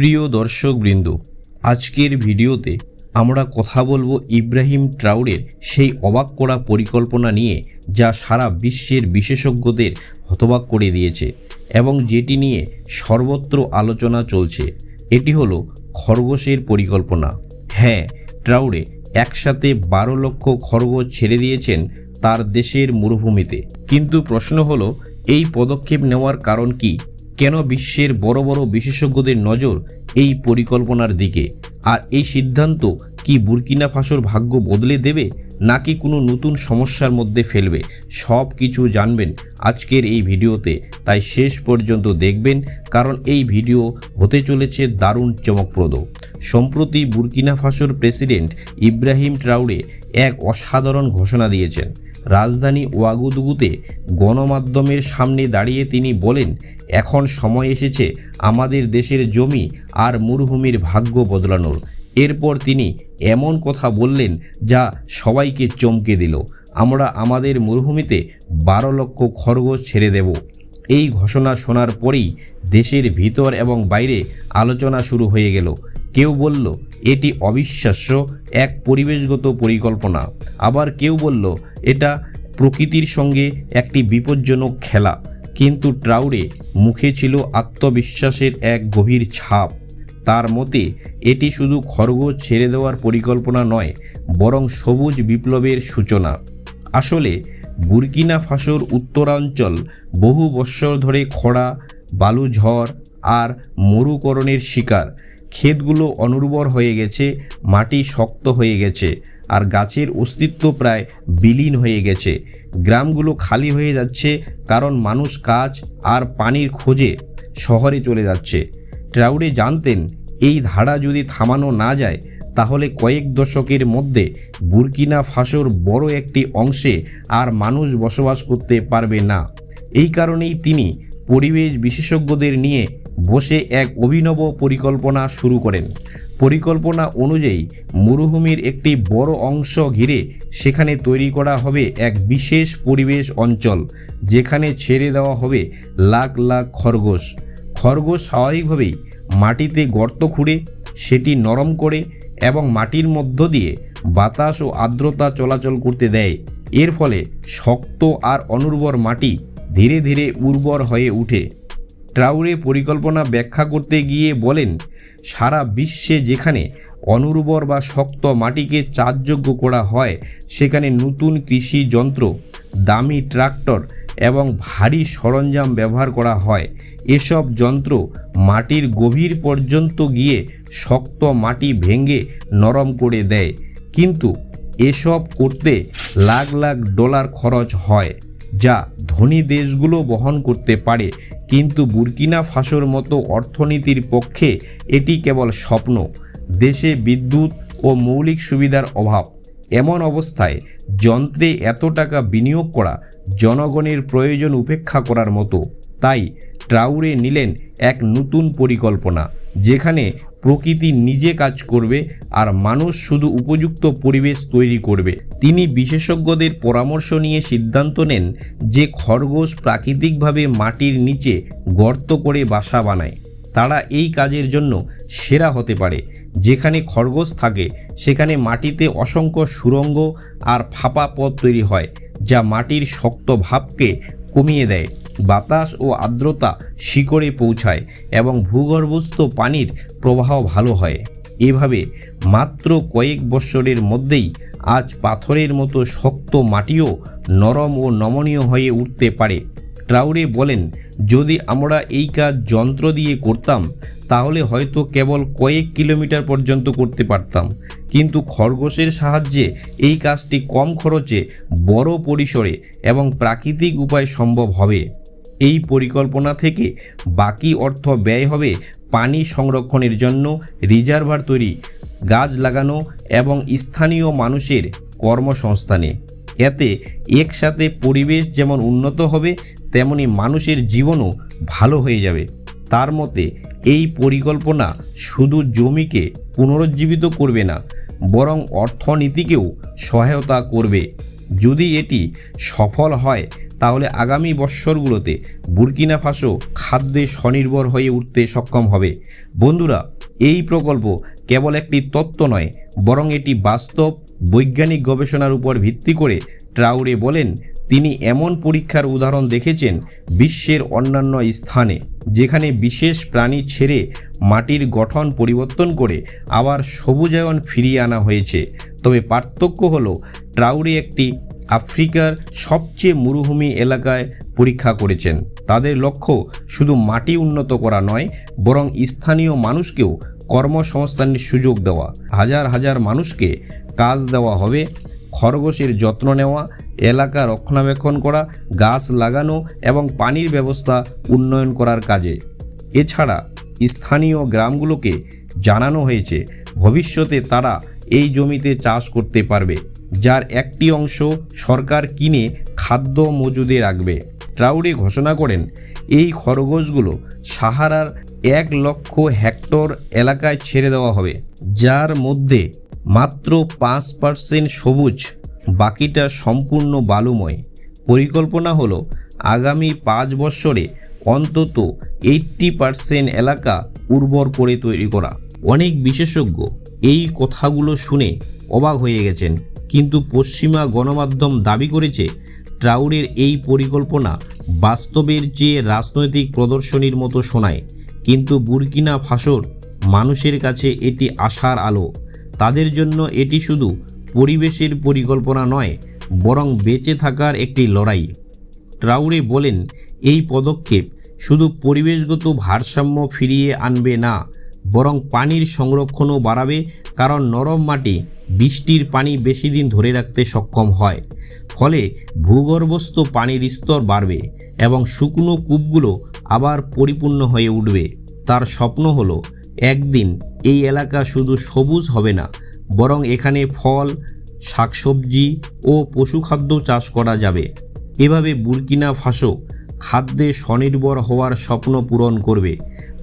প্রিয় দর্শকবৃন্দ, আজকের ভিডিওতে আমরা কথা বলব ইব্রাহিম ট্রাউডের সেই অবাক করা পরিকল্পনা নিয়ে যা সারা বিশ্বের বিশেষজ্ঞদের হতবাক করে দিয়েছে এবং যেটি নিয়ে সর্বত্র আলোচনা চলছে। এটি হলো খরগোশের পরিকল্পনা। হ্যাঁ ট্রাউডে একসাথে বারো লক্ষ খরগোশ ছেড়ে দিয়েছেন তার দেশের মরুভূমিতে। কিন্তু প্রশ্ন হলো, এই পদক্ষেপ নেওয়ার কারণ কি? কেন বিশ্বের বড় বড় বিশেষজ্ঞদের নজর এই পরিকল্পনার দিকে? আর এই সিদ্ধান্ত কি বুরকিনা ফাসোর ভাগ্য বদলে দেবে, নাকি কোনো নতুন সমস্যার মধ্যে ফেলবে? সব কিছু জানবেন আজকের এই ভিডিওতে। তাই শেষ পর্যন্ত দেখবেন, কারণ এই ভিডিও হতে চলেছে দারুণ চমকপ্রদ। সম্প্রতি বুরকিনা ফাসোর প্রেসিডেন্ট ইব্রাহিম ট্রাউডে এক অসাধারণ ঘোষণা দিয়েছেন। রাজধানী ওয়াগুদুগুতে গণমাধ্যমের সামনে দাঁড়িয়ে তিনি বলেন, এখন সময় এসেছে আমাদের দেশের জমি আর মরুভূমির ভাগ্য বদলানোর। এরপর তিনি এমন কথা বললেন যা সবাইকে চমকে দিল। আমরা আমাদের মরুভূমিতে বারো লক্ষ খরগোশ ছেড়ে দেব। এই ঘোষণা শোনার পরেই দেশের ভিতর এবং বাইরে আলোচনা শুরু হয়ে গেল। কেউ বলল এটি অবিশ্বাস্য এক পরিবেশগত পরিকল্পনা। আবার কেউ বলল, এটা প্রকৃতির সঙ্গে একটি বিপজ্জনক খেলা। কিন্তু ট্রাউডে মুখে ছিল আত্মবিশ্বাসের এক গভীর ছাপ। তার মতে, এটি শুধু খরগোশ ছেড়ে দেওয়ার পরিকল্পনা নয়, বরং সবুজ বিপ্লবের সূচনা। আসলে, বুরকিনা ফাসোর উত্তরাঞ্চল বহু বৎসর ধরে খরা বালু ঝড় আর মরুকরণের শিকার। ক্ষেতগুলো অনুর্বর হয়ে গেছে, মাটি শক্ত হয়ে গেছে, আর গাছের অস্তিত্ব প্রায় বিলীন হয়ে গেছে। গ্রামগুলো খালি হয়ে যাচ্ছে কারণ মানুষ কাজ আর পানির খোঁজে শহরে চলে যাচ্ছে। ট্রাউডে জানতেন, এই ধারা যদি থামানো না যায়, তাহলে কয়েক দশকের মধ্যে বুরকিনা ফাসোর বড় একটি অংশে আর মানুষ বসবাস করতে পারবে না। এই কারণেই তিনি পরিবেশ বিশেষজ্ঞদের নিয়ে বসে এক অভিনব পরিকল্পনা শুরু করেন। পরিকল্পনা অনুযায়ী মরুভূমির একটি বড় অংশ ঘিরে সেখানে তৈরি করা হবে এক বিশেষ পরিবেশ অঞ্চল, যেখানে ছেড়ে দেওয়া হবে লাখ লাখ খরগোশ। খরগোশ স্বাভাবিকভাবেই মাটিতে গর্ত খুঁড়ে, সেটি নরম করে এবং মাটির মধ্য দিয়ে বাতাস ও আর্দ্রতা চলাচল করতে দেয়। এর ফলে শক্ত আর অনুর্বর মাটি ধীরে ধীরে উর্বর হয়ে ওঠে। ট্রাউরে পরিকল্পনা ব্যাখ্যা করতে গিয়ে বলেন, সারা বিশ্বে যেখানে অনুর্বর বা শক্ত মাটিকে চাষযোগ্য করা হয়, সেখানে নতুন কৃষি যন্ত্র, দামি ট্রাক্টর এবং ভারী সরঞ্জাম ব্যবহার করা হয়। এসব যন্ত্র মাটির গভীর পর্যন্ত গিয়ে শক্ত মাটি ভেঙে নরম করে দেয়। কিন্তু এসব করতে লাখ লাখ ডলার খরচ হয়, যা ধনী দেশগুলো বহন করতে পারে। কিন্তু বুর্কিনা ফাঁসোর মতো অর্থনীতির পক্ষে এটি কেবল স্বপ্ন। দেশে বিদ্যুৎ ও মৌলিক সুবিধার অভাব। এমন অবস্থায় যন্ত্রে এত টাকা বিনিয়োগ করা জনগণের প্রয়োজন উপেক্ষা করার মতো। তাই ট্রাউরে নিলেন এক নতুন পরিকল্পনা, যেখানে প্রকৃতি নিজে কাজ করবে আর মানুষ শুধু উপযুক্ত পরিবেশ তৈরি করবে। তিনি বিশেষজ্ঞদের পরামর্শ নিয়ে সিদ্ধান্ত নেন যে খরগোশ প্রাকৃতিকভাবে মাটির নিচে গর্ত করে বাসা বানায়। তারা এই কাজের জন্য সেরা হতে পারে। যেখানে খরগোশ থাকে, সেখানে মাটিতে অসংখ্য সুরঙ্গ আর ফাঁপা পথ তৈরি হয়, যা মাটির শক্ত ভাবকে কমিয়ে দেয়। বাতাস ও আর্দ্রতা শিকড়ে পৌঁছায় এবং ভূগর্ভস্থ পানির প্রবাহ ভালো হয়। এভাবে মাত্র কয়েক বৎসরের মধ্যেই আজ পাথরের মতো শক্ত মাটিও নরম ও নমনীয় হয়ে উঠতে পারে। ট্রাউরে বলেন, যদি আমরা এই কাজ যন্ত্র দিয়ে করতাম, তাহলে হয়তো কেবল কয়েক কিলোমিটার পর্যন্ত করতে পারতাম। কিন্তু খরগোশের সাহায্যে এই কাজটি কম খরচে বড় পরিসরে এবং প্রাকৃতিক উপায় সম্ভব হবে। এই পরিকল্পনা থেকে বাকি অর্থ ব্যয় হবে পানি সংরক্ষণের জন্য রিজার্ভার তৈরি, গাছ লাগানো এবং স্থানীয় মানুষের কর্মসংস্থানে। এতে একসাথে পরিবেশ যেমন উন্নত হবে, তেমনি মানুষের জীবনও ভালো হয়ে যাবে। তার মতে, এই পরিকল্পনা শুধু জমিকে পুনরুজ্জীবিত করবে না, বরং অর্থনীতিকেও সহায়তা করবে। যদি এটি সফল হয় তাহলে আগামী বৎসরগুলোতে বুরকিনা ফাসো খাদ্যে স্বনির্ভর হয়ে উঠতে সক্ষম হবে। বন্ধুরা, এই প্রকল্প কেবল একটি তত্ত্ব নয়, বরং এটি বাস্তব, বৈজ্ঞানিক গবেষণার উপর ভিত্তি করে ট্রাউরে বলেন, তিনি এমন পরীক্ষার উদাহরণ দেখেছেন বিশ্বের অন্যান্য স্থানে, যেখানে বিশেষ প্রাণী ছেড়ে মাটির গঠন পরিবর্তন করে আবার সবুজায়ন ফিরিয়ে আনা হয়েছে। তবে পার্থক্য হলো, ট্রাউরে একটি আফ্রিকার সবচেয়ে মরুভূমি এলাকায় পরীক্ষা করেছেন। তাদের লক্ষ্য শুধু মাটি উন্নত করা নয়, বরং স্থানীয় মানুষকেও কর্মসংস্থানের সুযোগ দেওয়া। হাজার হাজার মানুষকে কাজ দেওয়া হবে, খরগোশের যত্ন নেওয়া, এলাকা রক্ষণাবেক্ষণ করা, গাছ লাগানো এবং পানির ব্যবস্থা উন্নয়ন করার কাজে। এছাড়া স্থানীয় গ্রামগুলোকে জানানো হয়েছে, ভবিষ্যতে তারা এই জমিতে চাষ করতে পারবে। যার একটি অংশ সরকার কিনে খাদ্য মজুদে রাখবে। ট্রাউডে ঘোষণা করেন, এই খরগোশগুলো সাহারার এক লক্ষ হেক্টর এলাকায় ছেড়ে দেওয়া হবে, যার মধ্যে মাত্র পাঁচ পার্সেন্ট সবুজ, বাকিটা সম্পূর্ণ বালুময়। পরিকল্পনা হলো, আগামী পাঁচ বছরে অন্তত এইট্টি পার্সেন্ট এলাকা উর্বর করে তৈরি করা। অনেক বিশেষজ্ঞ এই কথাগুলো শুনে অবাক হয়ে গেছেন। কিন্তু পশ্চিমা গণমাধ্যম দাবি করেছে ট্রাউরের এই পরিকল্পনা বাস্তবের চেয়ে রাজনৈতিক প্রদর্শনীর মতো শোনায়। কিন্তু বুরকিনা ফাসোর মানুষের কাছে এটি আশার আলো। তাদের জন্য এটি শুধু পরিবেশের পরিকল্পনা নয়, বরং বেঁচে থাকার একটি লড়াই। ট্রাউরে বলেন, এই পদক্ষেপ শুধু পরিবেশগত ভারসাম্য ফিরিয়ে আনবে না বরং পানির সংরক্ষণও বাড়াবে কারণ নরম মাটি বৃষ্টির পানি বেশি দিন ধরে রাখতে সক্ষম হয়। ফলে ভূগর্ভস্থ পানির স্তর বাড়বে এবং শুকনো কূপগুলো আবার পরিপূর্ণ হয়ে উঠবে। তার স্বপ্ন হলো, একদিন এই এলাকা শুধু সবুজ হবে না, বরং এখানে ফল, শাকসবজি ও পশুখাদ্য চাষ করা যাবে। এভাবে বুরকিনা ফাসো খাদ্যে স্বনির্ভর হওয়ার স্বপ্ন পূরণ করবে।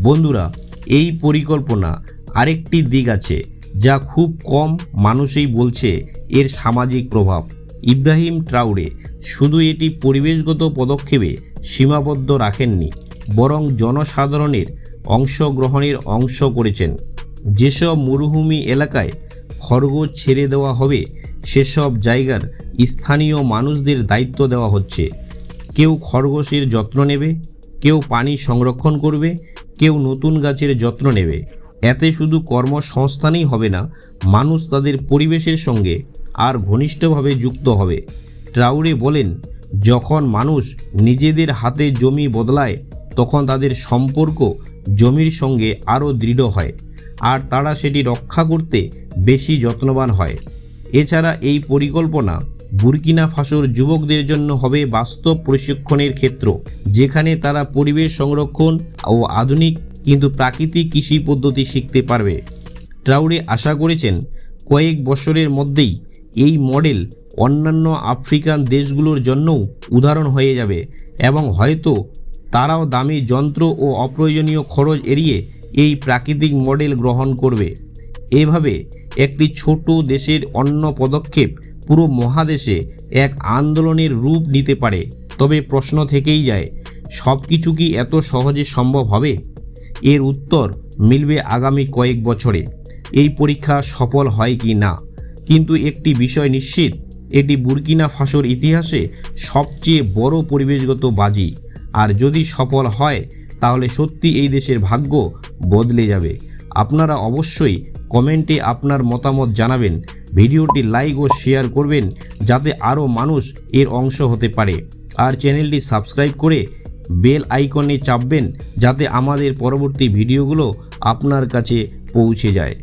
বন্ধুরা এই পরিকল্পনা আরেকটি দিক আছে যা খুব কম মানুষই বলছে এর সামাজিক প্রভাব। ইব্রাহিম ট্রাউরে শুধু এটি পরিবেশগত পদক্ষেপে সীমাবদ্ধ রাখেননি, বরং জনসাধারণের অংশগ্রহণের অংশ করেছেন। যেসব মরুভূমি এলাকায় খরগোশ ছেড়ে দেওয়া হবে, সেসব জায়গার স্থানীয় মানুষদের দায়িত্ব দেওয়া হচ্ছে। কেউ খরগোশের যত্ন নেবে, কেউ পানি সংরক্ষণ করবে কেউ নতুন গাছের যত্ন নেবে। এতে শুধু কর্মসংস্থানই হবে না, মানুষ তাদের পরিবেশের সঙ্গে আর ঘনিষ্ঠভাবে যুক্ত হবে। ট্রাউরে বলেন, যখন মানুষ নিজেদের হাতে জমি বদলায়, তখন তাদের সম্পর্ক জমির সঙ্গে আরও দৃঢ় হয় আর তারা সেটি রক্ষা করতে বেশি যত্নবান হয়। এছাড়া এই পরিকল্পনা বুরকিনা ফাসোর যুবকদের জন্য হবে বাস্তব প্রশিক্ষণের ক্ষেত্র, যেখানে তারা পরিবেশ সংরক্ষণ ও আধুনিক কিন্তু প্রাকৃতিক কৃষি পদ্ধতি শিখতে পারবে। ট্রাউরে আশা করেছেন, কয়েক বছরের মধ্যেই এই মডেল অন্যান্য আফ্রিকান দেশগুলোর জন্যও উদাহরণ হয়ে যাবে এবং হয়তো তারাও দামি যন্ত্র ও অপ্রয়োজনীয় খরচ এড়িয়ে এই প্রাকৃতিক মডেল গ্রহণ করবে। এভাবে একটি ছোট দেশের অন্য পদক্ষেপ পুরো মহাদেশে এক আন্দোলনের রূপ নিতে পারে। তবে প্রশ্ন থেকেই যায় সব কিছু কি এত সহজে সম্ভব হবে? এর উত্তর মিলবে আগামী কয়েক বছরে। এই পরীক্ষা সফল হয় কি না? কিন্তু একটি বিষয় নিশ্চিত, এটি বুরকিনা ফাসোর ইতিহাসে সবচেয়ে বড় পরিবেশগত বাজি। আর যদি সফল হয়, তাহলে সত্যি এই দেশের ভাগ্য বদলে যাবে। আপনারা অবশ্যই কমেন্টে আপনার মতামত জানাবেন। ভিডিওটি লাইক ও শেয়ার করবেন যাতে আরও মানুষ এর অংশ হতে পারে। আর চ্যানেলটি সাবস্ক্রাইব করে বেল আইকনে চাপবেন যাতে আমাদের পরবর্তী ভিডিওগুলো আপনার কাছে পৌঁছে যায়।